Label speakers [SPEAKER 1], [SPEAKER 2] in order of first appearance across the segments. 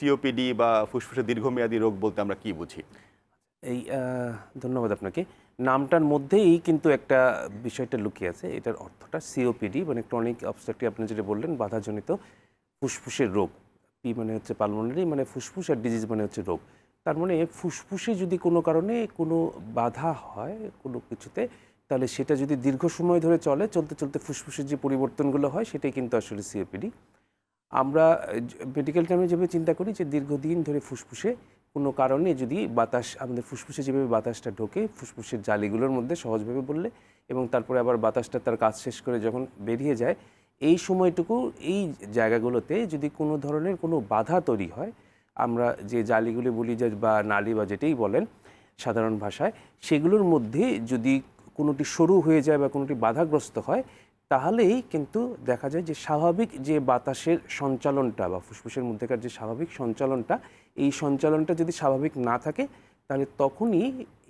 [SPEAKER 1] COPD বা ফুসফুসের দীর্ঘমেয়াদী রোগ বলতে আমরা কি বুঝি?
[SPEAKER 2] এই ধন্যবাদ আপনাকে। নামটার মধ্যেই কিন্তু একটা বিষয়টা লুকিয়ে আছে, এটার অর্থটা সিওপিডি মানে ক্রনিক অবস্ট্রাকটিভ আপনি যেটা বললেন, বাধাজনিত ফুসফুসের রোগ। পি মানে হচ্ছে পালমোনারি মানে ফুসফুস, আর ডিজিজ মানে হচ্ছে রোগ। তার মানে ফুসফুসে যদি কোনো কারণে কোনো বাধা হয়, কোনো কিছুতে, তাহলে সেটা যদি দীর্ঘ সময় ধরে চলে, চলতে চলতে ফুসফুসের যে পরিবর্তনগুলো হয়, সেটাই কিন্তু আসলে সিওপিডি আমরা মেডিকেল টার্মে যেভাবে চিন্তা করি যে দীর্ঘদিন ধরে ফুসফুসে কোনো কারণে যদি বাতাস, আমাদের ফুসফুসে যেভাবে বাতাসটা ঢোকে, ফুসফুসের জালিগুলোর মধ্যে সহজভাবে বললে এবং তারপরে আবার বাতাসটা তার কাজ শেষ করে যখন বেরিয়ে যায়, এই সময়টুকু এই জায়গাগুলোতে যদি কোনো ধরনের কোনো বাধা তৈরি হয়, আমরা যে জালিগুলি বলি যে বা নালি বা যেটাই বলেন সাধারণ ভাষায়, সেগুলোর মধ্যে যদি কোনোটি সরু হয়ে যায় বা কোনোটি বাধাগ্রস্ত হয় তাহলেই কিন্তু দেখা যায় যে স্বাভাবিক যে বাতাসের সঞ্চালনটা বা ফুসফুসের মধ্যেকার যে স্বাভাবিক সঞ্চালনটা, এই সঞ্চালনটা যদি স্বাভাবিক না থাকে, তাহলে তখনই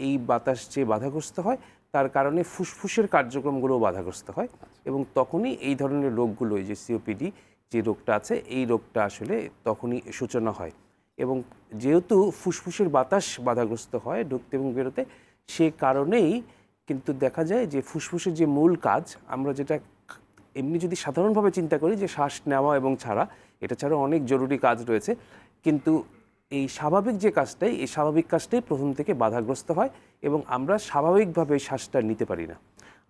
[SPEAKER 2] এই বাতাস যে বাধাগ্রস্ত হয়, তার কারণে ফুসফুসের কার্যক্রমগুলো বাধাগ্রস্ত হয় এবং তখনই এই ধরনের রোগগুলো যে সিওপিডি যে রোগটা আছে, এই রোগটা আসলে তখনই সূচনা হয় এবং যেহেতু ফুসফুসের বাতাস বাধাগ্রস্ত হয় ঢুকতে এবং বেরোতে, সে কারণেই কিন্তু দেখা যায় যে ফুসফুসের যে মূল কাজ, আমরা যেটা এমনি যদি সাধারণভাবে চিন্তা করি যে শ্বাস নেওয়া এবং ছাড়া, এটা ছাড়াও অনেক জরুরি কাজ রয়েছে। কিন্তু এই স্বাভাবিক যে কাজটাই, এই স্বাভাবিক কাজটাই প্রথম থেকে বাধাগ্রস্ত হয় এবং আমরা স্বাভাবিকভাবে শ্বাসটা নিতে পারি না।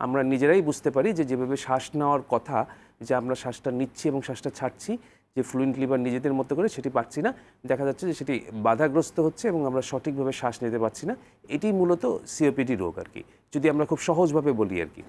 [SPEAKER 2] আমরা নিজেরাই বুঝতে পারি যে যেভাবে শ্বাস নেওয়ার কথা, যে আমরা শ্বাসটা নিচ্ছি এবং শ্বাসটা ছাড়ছি যে ফ্লুয়েন্টলি বা নিজেদের মতো করে সেটি পাচ্ছি না। দেখা যাচ্ছে যে সেটি বাধাগ্রস্ত হচ্ছে এবং আমরা সঠিকভাবে শ্বাস নিতে পারছি না। এটি মূলত সিওপিডি রোগ আর কি। যদি আমরা খুব সহজভাবে বলি আর কি।